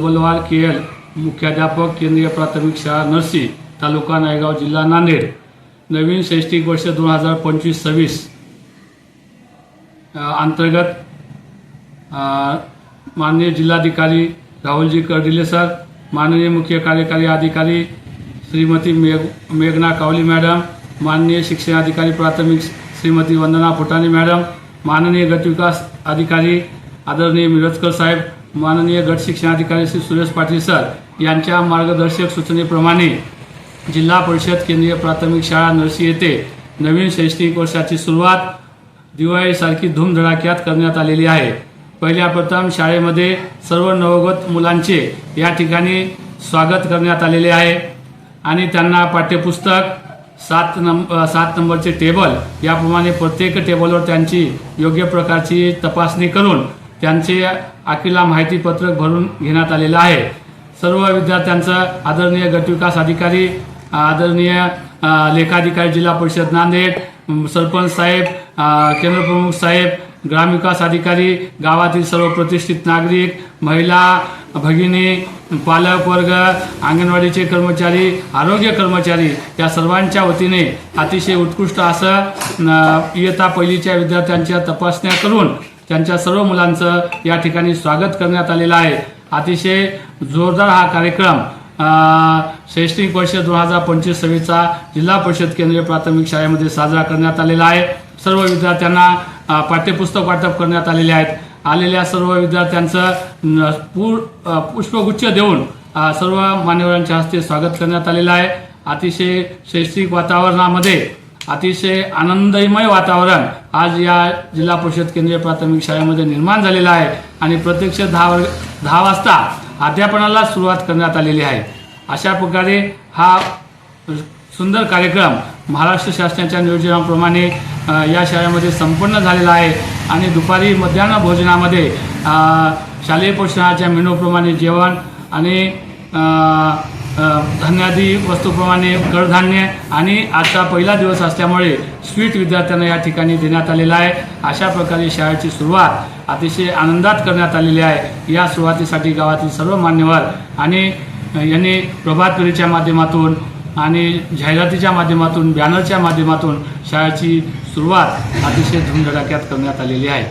बलवाल के L मुख्याध्यापक केंद्रीय प्राथमिक शाळा नरसी तालुका नायगाव जिल्हा नांदेड. नवीन शैक्षणिक वर्ष दोन हजार पंचवीस सव्वीस अंतर्गत माननीय जिल्हाधिकारी राहुलजी कर्डिले सर माननीय मुख्य कार्यकारी अधिकारी श्रीमती मेघ मेघना कावली मॅडम माननीय शिक्षणाधिकारी प्राथमिक श्रीमती वंदना फुटाणे मॅडम माननीय गटविकास अधिकारी आदरणीय मिरजकर साहेब माननीय गट शिक्षणाधिकारी श्री सुरेश पाटील सर यांच्या मार्गदर्शक सूचनेप्रमाणे जिल्हा परिषद केंद्रीय प्राथमिक शाळा नरसी येथे नवीन शैक्षणिक वर्षाची सुरुवात दिवाळीसारखी धूमधडाक्यात करण्यात आलेली आहे. पहिल्या प्रथम शाळेमध्ये सर्व नवगत मुलांचे या ठिकाणी स्वागत करण्यात आलेले आहे आणि त्यांना पाठ्यपुस्तक सात नंब सात नंबरचे टेबल याप्रमाणे प्रत्येक टेबलवर त्यांची योग्य प्रकारची तपासणी करून त्यांचे अकिला माहितीपत्रक भरून घेण्यात आलेलं आहे. सर्व विद्यार्थ्यांचं आदरणीय गटविकास अधिकारी आदरणीय लेखाधिकारी जिल्हा परिषद नांदेड सरपंच साहेब केंद्रप्रमुख साहेब ग्रामविकास अधिकारी गावातील सर्व प्रतिष्ठित नागरिक महिला भगिनी पालक वर्ग अंगणवाडीचे कर्मचारी आरोग्य कर्मचारी या सर्वांच्या वतीने अतिशय उत्कृष्ट असं इयत्ता पहिलीच्या विद्यार्थ्यांच्या तपासण्या करून त्यांच्या सर्व मुलांचं या ठिकाणी स्वागत करण्यात आलेलं आहे. अतिशय जोरदार हा कार्यक्रम शैक्षणिक वर्ष दोन हजार पंचवीस सव्वीसचा जिल्हा परिषद केंद्रीय प्राथमिक शाळेमध्ये साजरा करण्यात आलेला आहे. सर्व विद्यार्थ्यांना पाठ्यपुस्तक वाटप करण्यात आलेले आहेत. आलेल्या सर्व विद्यार्थ्यांचं पूर पुष्पगुच्छ देऊन सर्व मान्यवरांच्या हस्ते स्वागत करण्यात आलेलं आहे. अतिशय शैक्षणिक वातावरणामध्ये अतिशय आनंदमय वातावरण आज या जिल्हा परिषद केंद्रीय प्राथमिक शाळेमध्ये निर्माण झालेलं आहे आणि प्रत्यक्ष दहा वर्ग दहा वाजता अध्यापनाला सुरुवात करण्यात आलेली आहे. अशा प्रकारे हा सुंदर कार्यक्रम महाराष्ट्र शासनाच्या नियोजनाप्रमाणे या शाळेमध्ये संपन्न झालेला आहे आणि दुपारी मध्यान्ह भोजनामध्ये शालेय पोषणाच्या मेनूप्रमाणे जेवण आणि धान्यादी वस्तूप्रमाणे कडधान्य आणि आजचा पहिला दिवस असल्यामुळे स्वीट विद्यार्थ्यांना या ठिकाणी देण्यात आलेला आहे. अशा प्रकारे शाळेची सुरुवात अतिशय आनंदात करण्यात आलेली आहे. या सुरुवातीसाठी गावातील सर्व मान्यवर आणि यांनी प्रभात फेरीच्या माध्यमातून आणि जाहिरातीच्या माध्यमातून बॅनरच्या माध्यमातून शाळेची सुरुवात अतिशय धूमधडाक्यात करण्यात आलेली आहे.